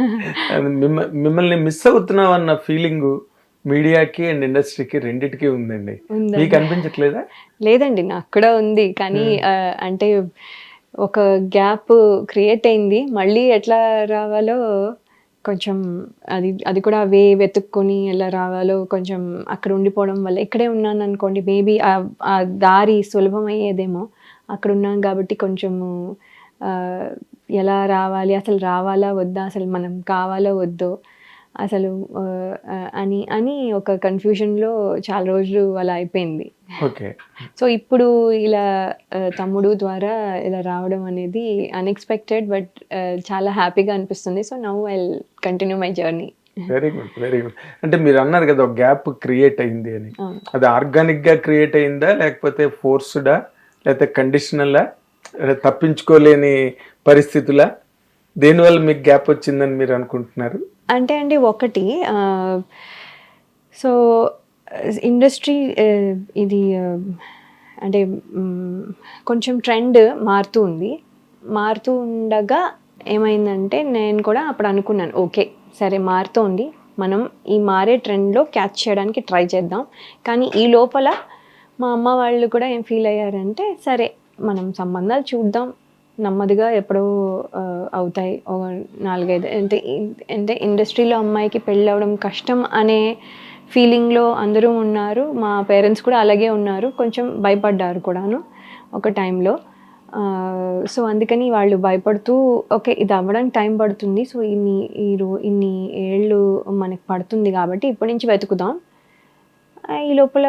మిమ్మల్ని మిస్ అవుతున్నాం అన్న ఫీలింగ్ మీడియాకి అండ్ ఇండస్ట్రీకి రెండిటికి ఉందండి. మీకు అనిపించట్లేదా? లేదండి నాకు కూడా ఉంది. కానీ ఆ, అంటే ఒక గ్యాప్ క్రియేట్ అయింది. మళ్ళీ ఎట్లా రావాలో కొంచెం అది అది కూడా వే వెతుక్కొని ఎలా రావాలో కొంచెం అక్కడ ఉండిపోవడం వల్ల ఇక్కడే ఉన్నాను అనుకోండి మేబీ ఆ దారి సులభం అయ్యేదేమో అక్కడ ఉన్నాం కాబట్టి కొంచెము ఎలా రావాలి అసలు రావాలా వద్దా అసలు మనం కావాలో వద్దో అసలు అని అని ఒక కన్ఫ్యూజన్లో చాలా రోజులు అలా అయిపోయింది. ఓకే. సో ఇప్పుడు ఇలా తమ్ముడు ద్వారా ఇలా రావడం అనేది అన్ఎక్స్పెక్టెడ్ బట్ చాలా హ్యాపీగా అనిపిస్తుంది. So now I continue my journey very good very good అంటే మీరు అన్నారు కదా ఒక గ్యాప్ క్రియేట్ అయింది అని. అది ఆర్గానిక్గా క్రియేట్ అయిందా లేకపోతే ఫోర్స్డా లేకపోతే కండిషనల్లా తప్పించుకోలేని పరిస్థితుల దేనివల్ల మీకు గ్యాప్ వచ్చిందని మీరు అనుకుంటున్నారు? అంటే అండి ఒకటి సో ఇండస్ట్రీ ఇది అంటే కొంచెం ట్రెండ్ మారుతూ ఉంది. మారుతూ ఉండగా ఏమైందంటే నేను కూడా అప్పుడు అనుకున్నాను ఓకే సరే మారుతోంది. మనం ఈ మారే ట్రెండ్లో క్యాచ్ చేయడానికి ట్రై చేద్దాం. కానీ ఈ లోపల మా అమ్మ వాళ్ళు కూడా ఏం ఫీల్ అయ్యారంటే సరే మనం సంబంధాలు చూద్దాం. నెమ్మదిగా ఎప్పుడో అవుతాయి. ఒక నాలుగైదు అంటే అంటే ఇండస్ట్రీలో అమ్మాయికి పెళ్ళి అవ్వడం కష్టం అనే ఫీలింగ్లో అందరూ ఉన్నారు. మా పేరెంట్స్ కూడా అలాగే ఉన్నారు. కొంచెం భయపడ్డారు కూడాను ఒక టైంలో. సో అందుకని వాళ్ళు భయపడుతూ ఓకే ఇది అవ్వడానికి టైం పడుతుంది. సో ఇన్ని ఈ రో ఇన్ని ఏళ్ళు మనకి పడుతుంది కాబట్టి ఇప్పటి నుంచి వెతుకుదాం. ఈ లోపల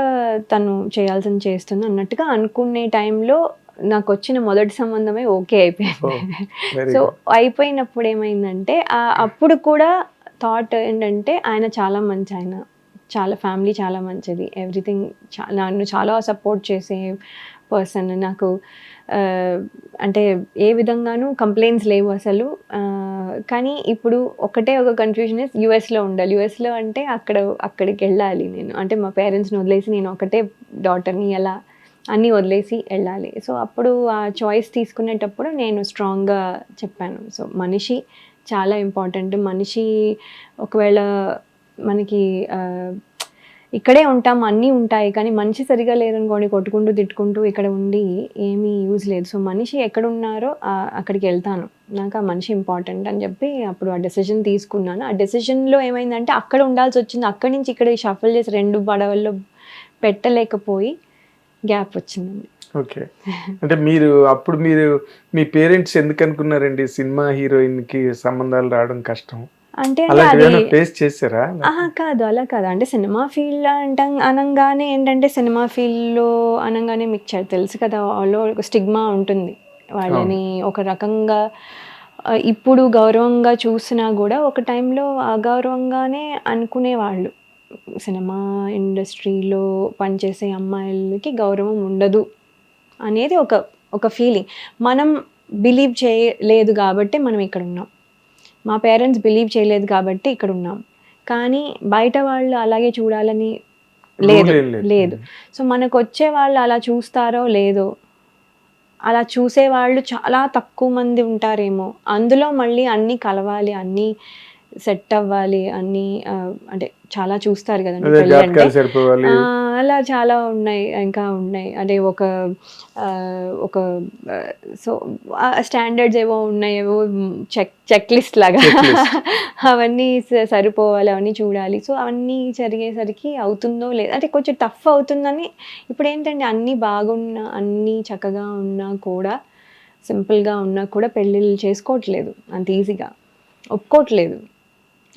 తను చేయాల్సింది చేస్తుంది అన్నట్టుగా అనుకునే టైంలో నాకు వచ్చిన మొదటి సంబంధమే ఓకే అయిపోయింది. సో అయిపోయినప్పుడు ఏమైందంటే అప్పుడు కూడా థాట్ ఏంటంటే ఆయన చాలా మంచి ఆయన. చాలా ఫ్యామిలీ చాలా మంచిది. ఎవ్రీథింగ్ చా నన్ను చాలా సపోర్ట్ చేసే పర్సన్ నాకు అంటే ఏ విధంగానూ కంప్లైంట్స్ లేవు అసలు. కానీ ఇప్పుడు ఒకటే ఒక కన్ఫ్యూజన్ ఇస్ యూఎస్లో ఉండాలి. యూఎస్లో అంటే అక్కడ అక్కడికి వెళ్ళాలి నేను. అంటే మా పేరెంట్స్ని వదిలేసి నేను ఒకటే డాటర్ని ఎలా అన్నీ వదిలేసి వెళ్ళాలి. సో అప్పుడు ఆ చాయిస్ తీసుకునేటప్పుడు నేను స్ట్రాంగ్గా చెప్పాను. సో మనిషి చాలా ఇంపార్టెంట్ మనిషి ఒకవేళ మనకి ఇక్కడే ఉంటాం అన్నీ ఉంటాయి కానీ మనిషి సరిగా లేరనుకోండి కొట్టుకుంటూ తిట్టుకుంటూ ఇక్కడ ఉండి ఏమీ యూజ్ లేదు. సో మనిషి ఎక్కడున్నారో అక్కడికి వెళ్తాను. నాకు ఆ మనిషి ఇంపార్టెంట్ అని చెప్పి అప్పుడు ఆ డెసిషన్ తీసుకున్నాను. ఆ డెసిషన్లో ఏమైందంటే అక్కడ ఉండాల్సి వచ్చింది. అక్కడి నుంచి ఇక్కడ షఫల్ చేసి రెండు పడవల్లో పెట్టలేకపోయి గ్యాప్ వచ్చిందండి. ఓకే. అంటే మీరు అప్పుడు మీరు మీ పేరెంట్స్ ఎందుకు అనుకున్నారండి సినిమా హీరోయిన్కి సంబంధాలు రావడం కష్టం? అంటే ఫేస్ ఆహా కాదు అలా కాదు. అంటే సినిమా ఫీల్డ్ అంట అనగానే ఏంటంటే సినిమా ఫీల్డ్లో అనగానే మీకు తెలుసు కదా వాళ్ళు ఒక స్టిగ్మా ఉంటుంది. వాళ్ళని ఒక రకంగా ఇప్పుడు గౌరవంగా చూసినా కూడా ఒక టైంలో అగౌరవంగానే అనుకునేవాళ్ళు. సినిమా ఇండస్ట్రీలో పనిచేసే అమ్మాయిలకి గౌరవం ఉండదు అనేది ఒక ఒక ఫీలింగ్ మనం బిలీవ్ చేయలేదు కాబట్టి మనం ఇక్కడ ఉన్నాం. మా పేరెంట్స్ బిలీవ్ చేయలేదు కాబట్టి ఇక్కడ ఉన్నాం. కానీ బయట వాళ్ళు అలాగే చూడాలని లేదు లేదు. లేదు. సో మనకు వచ్చే వాళ్ళు అలా చూస్తారో లేదో అలా చూసే వాళ్ళు చాలా తక్కువ మంది ఉంటారేమో. అందులో మళ్ళీ అన్నీ కలవాలి అన్నీ సెట్ అవ్వాలి అన్నీ అంటే చాలా చూస్తారు కదండి అలా చాలా ఉన్నాయి ఇంకా ఉన్నాయి. అంటే ఒక ఒక సో స్టాండర్డ్స్ ఏవో ఉన్నాయి ఏవో చెక్ చెక్ లిస్ట్ లాగా అవన్నీ సరిపోవాలి అవన్నీ చూడాలి. సో అవన్నీ జరిగేసరికి అవుతుందో లేదు అంటే కొంచెం టఫ్ అవుతుందని ఇప్పుడు ఏంటంటే అన్నీ బాగున్నా అన్నీ చక్కగా ఉన్నా కూడా సింపుల్గా ఉన్నా కూడా పెళ్ళిళ్ళు చేసుకోవట్లేదు. అంత ఈజీగా ఒప్పుకోవట్లేదు.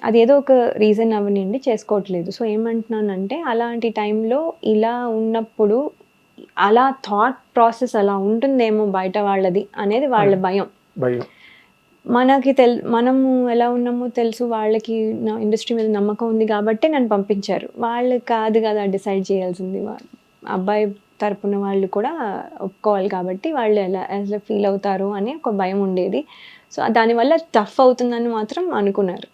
అది ఏదో ఒక రీజన్ అవనండి చేసుకోవట్లేదు. సో ఏమంటున్నానంటే అలాంటి టైంలో ఇలా ఉన్నప్పుడు అలా థాట్ ప్రాసెస్ అలా ఉంటుందేమో బయట వాళ్ళది అనేది వాళ్ళ భయం. భయం. మనకి తెల్ మనము ఎలా ఉన్నామో తెలుసు వాళ్ళకి నా ఇండస్ట్రీ మీద నమ్మకం ఉంది కాబట్టి నన్ను పంపించారు. వాళ్ళు కాదు కదా డిసైడ్ చేయాల్సింది. అబ్బాయి తరపున వాళ్ళు కూడా ఒప్పుకోవాలి కాబట్టి వాళ్ళు ఎలా ఎలా ఫీల్ అవుతారు అని ఒక భయం ఉండేది. సో దానివల్ల టఫ్ అవుతుందని మాత్రం అనుకున్నారు.